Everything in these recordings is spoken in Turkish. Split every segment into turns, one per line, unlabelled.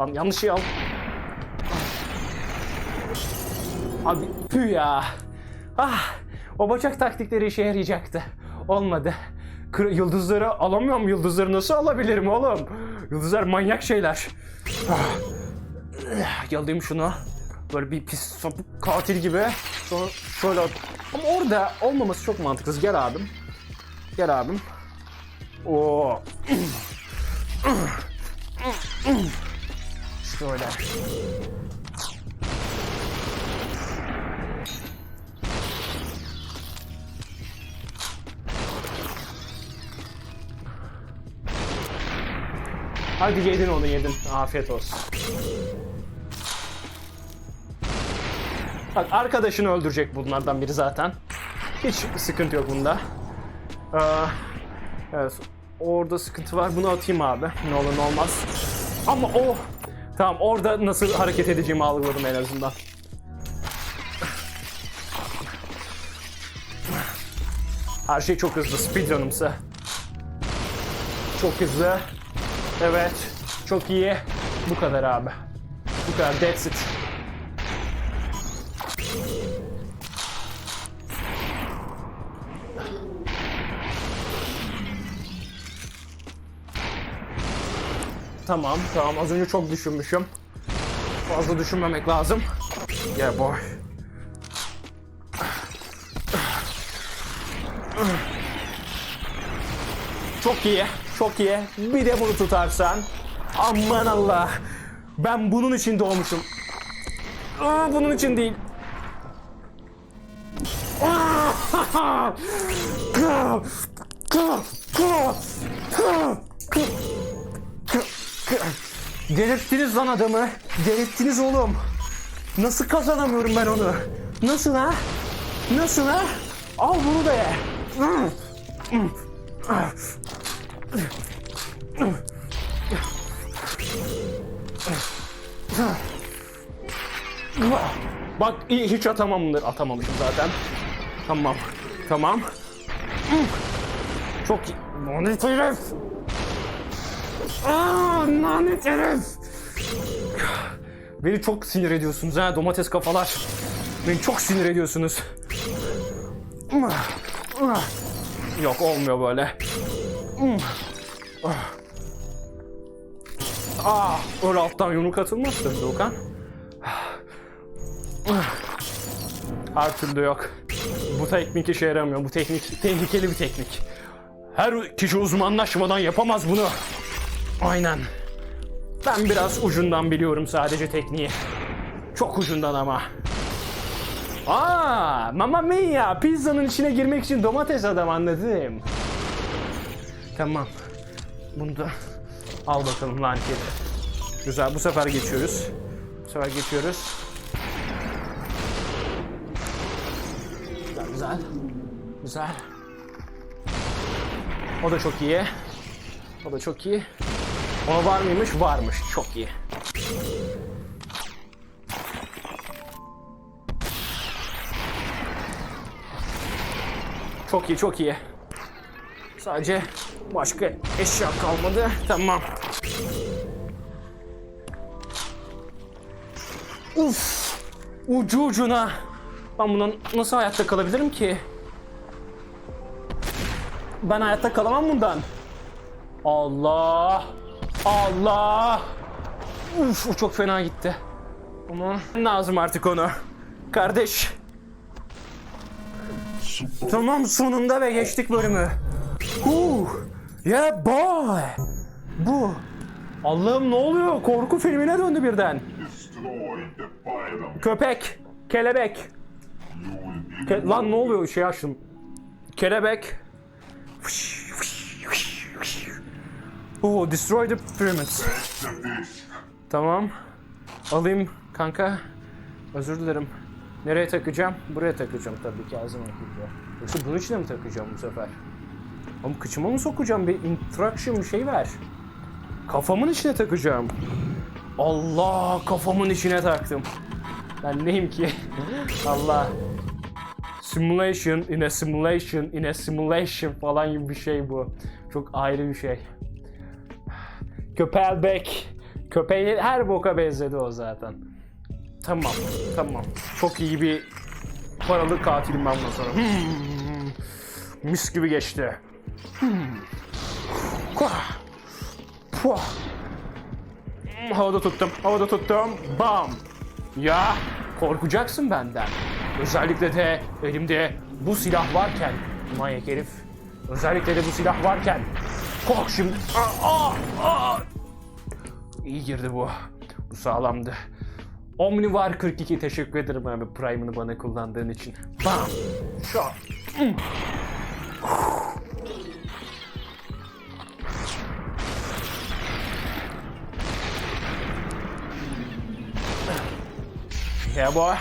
Lan yanlış şey al. Abi tüh ya. Ah, o bacak taktikleri işe yarayacaktı. Olmadı. Kır- yıldızları alamıyorum. Yıldızları nasıl alabilirim oğlum? Yıldızlar manyak şeyler. Ah, Yalayayım şunu. Böyle bir pis sapık katil gibi. Sonra şöyle Ama orada olmaması çok mantıksız. Gel abim. Gel abim. Oo. Şöyle. Hadi yedin onu yedin. Afiyet olsun. Bak arkadaşını öldürecek bunlardan biri zaten. Hiç sıkıntı yok bunda. Ee, evet. Orada sıkıntı var. Bunu atayım abi. Ne olur ne olmaz. Ama o... Tamam orada nasıl hareket edeceğimi algıladım en azından. Her şey çok hızlı. Speedrun'ımsı. Çok hızlı. Evet. Çok iyi. Bu kadar abi. Bu kadar. That's it. Tamam, tamam. Az önce çok düşünmüşüm. Fazla düşünmemek lazım. Yeah boy. Çok iyi, çok iyi. Bir de bunu tutarsan. Aman Allah. Ben bunun için doğmuşum. Aa, bunun için değil. Delirttiniz lan adamı. Delirttiniz oğlum. Nasıl kazanamıyorum ben onu? Nasıl ha? Nasıl ha? Al bunu da ye. Bak hiç atamam bunları. Atamamışım zaten. Tamam. Tamam. Çok iyi. Herif. Aa, lanet herif. Beni çok sinir ediyorsunuz ha domates kafalar. Beni çok sinir ediyorsunuz. Yok olmuyor böyle. Aa, öyle alttan yumruk atılmaz tabii Doğukan. Her türlü yok. Bu teknik işe yaramıyor. Bu teknik tehlikeli bir teknik. Her kişi uzmanlaşmadan yapamaz bunu. Aynen. Ben biraz ucundan biliyorum sadece tekniği. Çok ucundan ama. Aa, mamma mia! Pizzanın içine girmek için domates adam anladım. Tamam. Bunu da al bakalım herif. Güzel bu sefer geçiyoruz. Bu sefer geçiyoruz. Güzel güzel. Güzel. O da çok iyi. O da çok iyi. Ona var mıymış? Varmış. Çok iyi. Çok iyi, çok iyi. Sadece başka eşya kalmadı. Tamam. Uf! Ucu ucuna. Ben bundan nasıl hayatta kalabilirim ki? Ben hayatta kalamam bundan. Allah! Allah! Uf, o çok fena gitti. Ama lazım artık onu. Kardeş. Tamam sonunda ve geçtik bölümü. Huh. Yeah boy. Bu. Allah'ım ne oluyor? Korku filmine döndü birden. Köpek. Kelebek. Ke- Lan ne oluyor şey açtım. Kelebek. Oh, destroy the pyramids. Tamam. Alayım kanka. Özür dilerim. Nereye takacağım? Buraya takacağım tabii ki her zaman gibi. Yoksa bunun içine mi takacağım bu sefer? Ama kıçıma mı sokacağım? Bir instruction bir şey ver. Kafamın içine takacağım. Allah kafamın içine taktım. Ben neyim ki? Allah. Simulation in a simulation in a simulation falan gibi bir şey bu. Çok ayrı bir şey. Köpelbek. Köpeği her boka benzedi o zaten. Tamam, tamam. Çok iyi bir paralı katilim ben bundan sonra. Hmm. Mis gibi geçti. Hmm. Hmm, Havada tuttum, havada tuttum. Bam. Ya korkacaksın benden. Özellikle de elimde bu silah varken. Manyak herif. Özellikle de bu silah varken. Kork şimdi. Aa, aa. İyi girdi bu. Bu sağlamdı. Omnivar 42 teşekkür ederim abi Prime'ını bana kullandığın için. Bam. Şok. Yeah boy.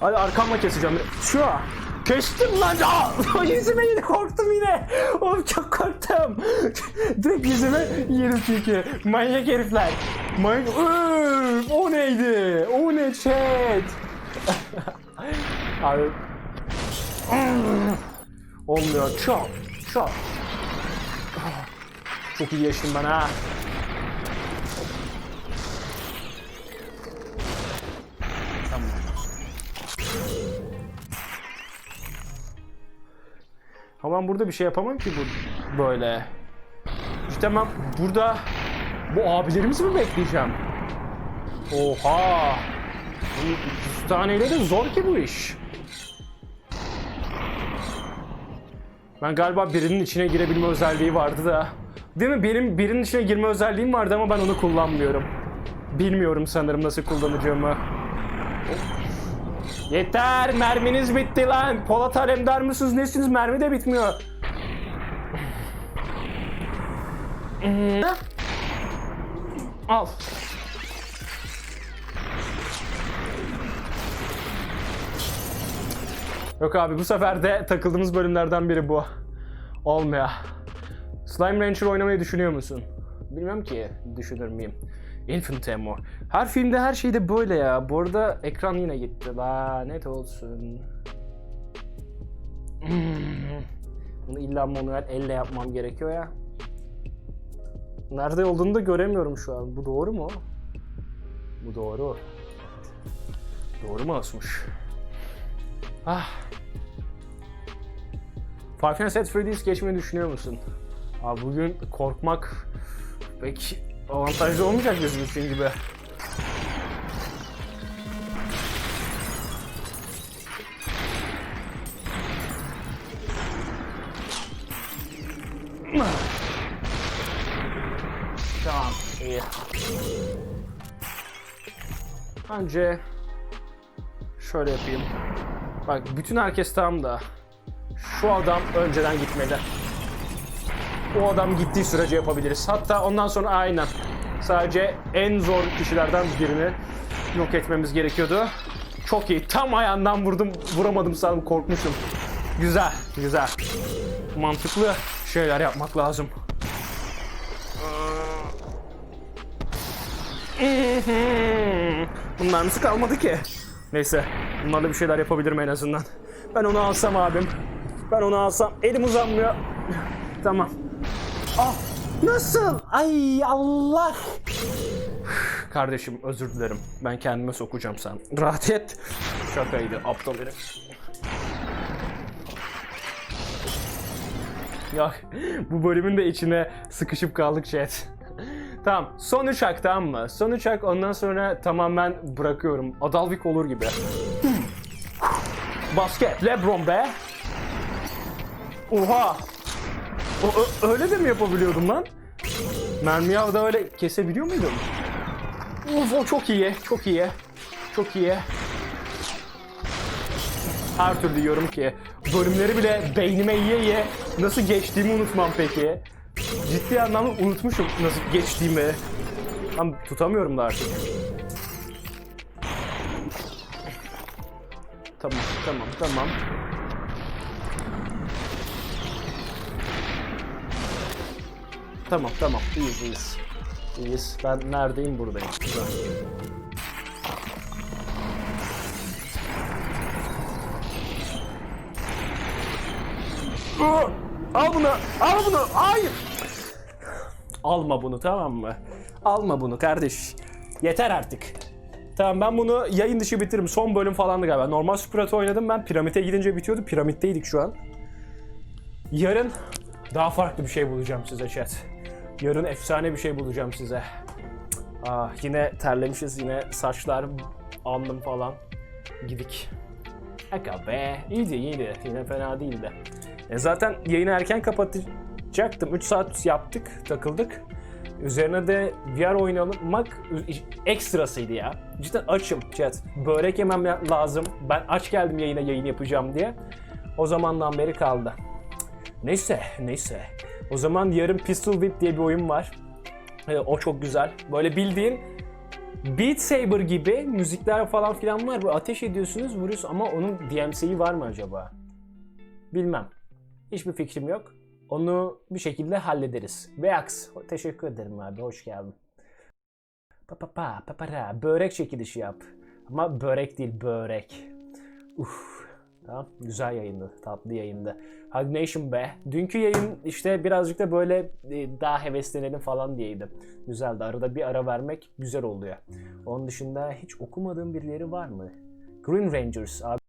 Hadi arkamla keseceğim. Şu an. Kestim lan. Aa, yüzüme yine korktum yine. Oğlum çok korktum. Direkt yüzüme yerim çünkü. Manyak herifler. Manyak. Üf, o neydi? O ne chat? Abi. Olmuyor. Çok. Çok. Çok iyi yaşım ben ha. Ama ben burada bir şey yapamam ki bu böyle. İşte ben burada bu abilerimizi mi bekleyeceğim? Oha! 300 taneyle de zor ki bu iş. Ben galiba birinin içine girebilme özelliği vardı da. Değil mi? Benim birinin içine girme özelliğim vardı ama ben onu kullanmıyorum. Bilmiyorum sanırım nasıl kullanacağımı. Yeter! Merminiz bitti lan! Polat Alemdar mısınız? Nesiniz? Mermi de bitmiyor. Al. Yok abi bu sefer de takıldığımız bölümlerden biri bu. Olmuyor. Slime Rancher oynamayı düşünüyor musun? Bilmem ki. Düşünür müyüm? Infinite Ammo. Her filmde her şeyde böyle ya. Bu arada ekran yine gitti. Lanet olsun. Hmm. Bunu illa manuel elle yapmam gerekiyor ya. Nerede olduğunu da göremiyorum şu an. Bu doğru mu? Bu doğru. Doğru mu asmış? Ah. Five Nights at Freddy's geçmeyi düşünüyor musun? Abi bugün korkmak pek avantajlı olmayacak için gibi. Tamam, iyi. Bence şöyle yapayım. Bak bütün herkes tamam da şu adam önceden gitmeli. O adam gittiği sürece yapabiliriz. Hatta ondan sonra aynen. Sadece en zor kişilerden birini yok etmemiz gerekiyordu. Çok iyi. Tam ayağından vurdum. Vuramadım sanırım korkmuşum. Güzel, güzel. Mantıklı şeyler yapmak lazım. Bunlar nasıl kalmadı ki? Neyse. Bunlarla bir şeyler yapabilirim en azından. Ben onu alsam abim. Ben onu alsam. Elim uzanmıyor. Tamam. Ah! Nasıl? Ay Allah! Kardeşim özür dilerim. Ben kendime sokacağım sen. Rahat et. Şakaydı aptal herif. Ya bu bölümün de içine sıkışıp kaldık chat. tamam son üç hak tamam mı? Son üç hak ondan sonra tamamen bırakıyorum. Adalvik olur gibi. Basket, Lebron be. Oha. O, öyle de mi yapabiliyordum lan? Mermiyi havada öyle kesebiliyor muydum? Uf o çok iyi, çok iyi. Çok iyi. Her türlü yiyorum ki. Bölümleri bile beynime yiye yiye nasıl geçtiğimi unutmam peki. Ciddi anlamda unutmuşum nasıl geçtiğimi. Ama tutamıyorum da artık. Tamam, tamam, tamam. Tamam, tamam. İyiyiz, iyiyiz. İyiyiz. Ben neredeyim? Buradayım. Güzel. Al bunu. Al bunu. Hayır. Alma bunu tamam mı? Alma bunu kardeş. Yeter artık. Tamam ben bunu yayın dışı bitiririm. Son bölüm falandı galiba. Normal Sprat oynadım ben. Piramite gidince bitiyordu. Piramitteydik şu an. Yarın daha farklı bir şey bulacağım size chat. Yarın efsane bir şey bulacağım size. Ah yine terlemişiz yine saçlar alnım falan gidik. Aga be iyiydi iyiydi yine fena değildi. E zaten yayını erken kapatacaktım. 3 saat yaptık takıldık. Üzerine de VR oynamak ekstrasıydı ya. Cidden açım chat. Börek yemem lazım. Ben aç geldim yayına yayın yapacağım diye. O zamandan beri kaldı. Neyse, neyse. O zaman yarın Pistol Whip diye bir oyun var. Ee, O çok güzel. Böyle bildiğin Beat Saber gibi müzikler falan filan var. Böyle ateş ediyorsunuz, vuruyorsunuz ama onun DMC'yi var mı acaba? Bilmem. Hiçbir fikrim yok. Onu bir şekilde hallederiz. Veax, teşekkür ederim abi, hoş geldin. Pa pa pa pa para. Börek çekilişi yap. Ama börek değil, börek. Uf. Tamam, güzel yayındı, tatlı yayındı. Hug Nation be. Dünkü yayın işte birazcık da böyle e, daha heveslenelim falan diyeydi. Güzeldi. Arada bir ara vermek güzel oluyor. Onun dışında hiç okumadığım birileri var mı? Green Rangers abi.